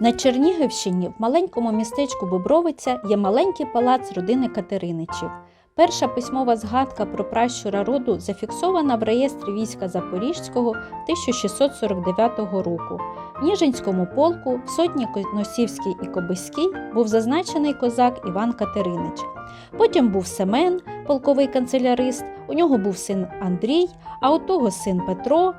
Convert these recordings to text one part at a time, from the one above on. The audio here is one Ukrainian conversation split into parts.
На Чернігівщині в маленькому містечку Бобровиця є маленький палац родини Катериничів. Перша письмова згадка про пращура роду зафіксована в реєстрі війська Запорізького 1649 року. В Ніжинському полку, в сотні Носівській і Кобиській був зазначений козак Іван Катеринич. Потім був Семен, полковий канцелярист, у нього був син Андрій, а у того син Петро,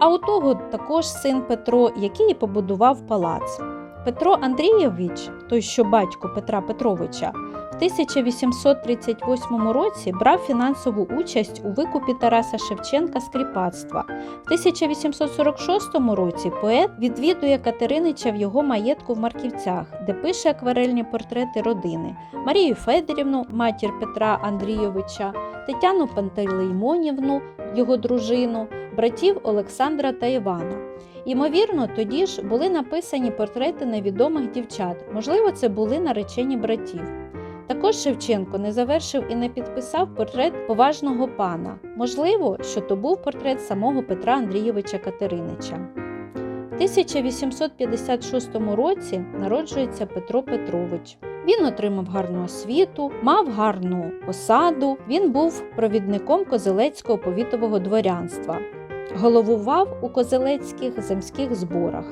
а у того також син Петро, який і побудував палац. Петро Андрійович, той що батько Петра Петровича, 1838 році брав фінансову участь у викупі Тараса Шевченка з кріпацтва. В 1846 році поет відвідує Катеринича в його маєтку в Марківцях, де пише акварельні портрети родини Марію Федорівну, матір Петра Андрійовича, Тетяну Пантелеймонівну, його дружину, братів Олександра та Івана. Ймовірно, тоді ж були написані портрети невідомих дівчат, можливо, це були наречені братів. Також Шевченко не завершив і не підписав портрет поважного пана. Можливо, що то був портрет самого Петра Андрійовича Катеринича. В 1856 році народжується Петро Петрович. Він отримав гарну освіту, мав гарну посаду. Він був провідником козелецького повітового дворянства, головував у козелецьких земських зборах.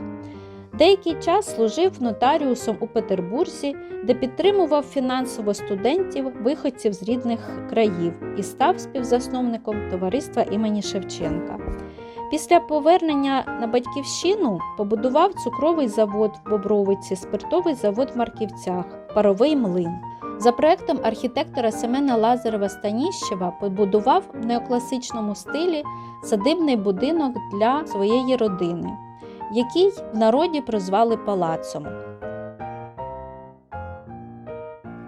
Деякий час служив нотаріусом у Петербурзі, де підтримував фінансово студентів, виходців з рідних країв і став співзасновником товариства імені Шевченка. Після повернення на батьківщину побудував цукровий завод в Бобровиці, спиртовий завод в Марківцях, паровий млин. За проектом архітектора Семена Лазарева Станіщева побудував в неокласичному стилі садибний будинок для своєї родини, який в народі прозвали палацом.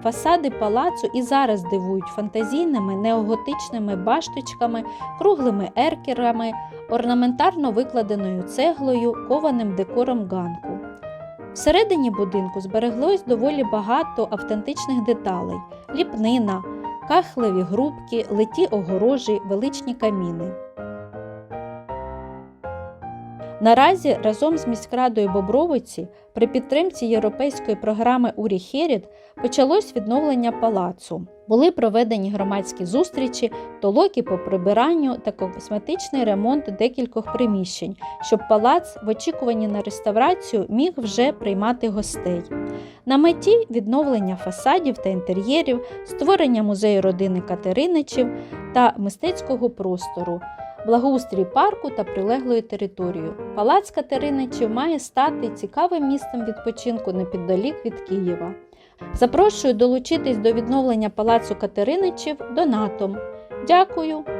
Фасади палацу і зараз дивують фантазійними неоготичними башточками, круглими еркерами, орнаментарно викладеною цеглою, кованим декором ганку. Всередині будинку збереглось доволі багато автентичних деталей: ліпнина, кахлеві грубки, литі огорожі, величні каміни. Наразі разом з міськрадою Бобровиці при підтримці європейської програми Урі Херід почалось відновлення палацу. Були проведені громадські зустрічі, толоки по прибиранню та косметичний ремонт декількох приміщень, щоб палац в очікуванні на реставрацію міг вже приймати гостей. На меті відновлення фасадів та інтер'єрів, створення музею родини Катериничів та мистецького простору благоустрій парку та прилеглої території. Палац Катериничів має стати цікавим місцем відпочинку непіддалік від Києва. Запрошую долучитись до відновлення палацу Катериничів донатом. Дякую!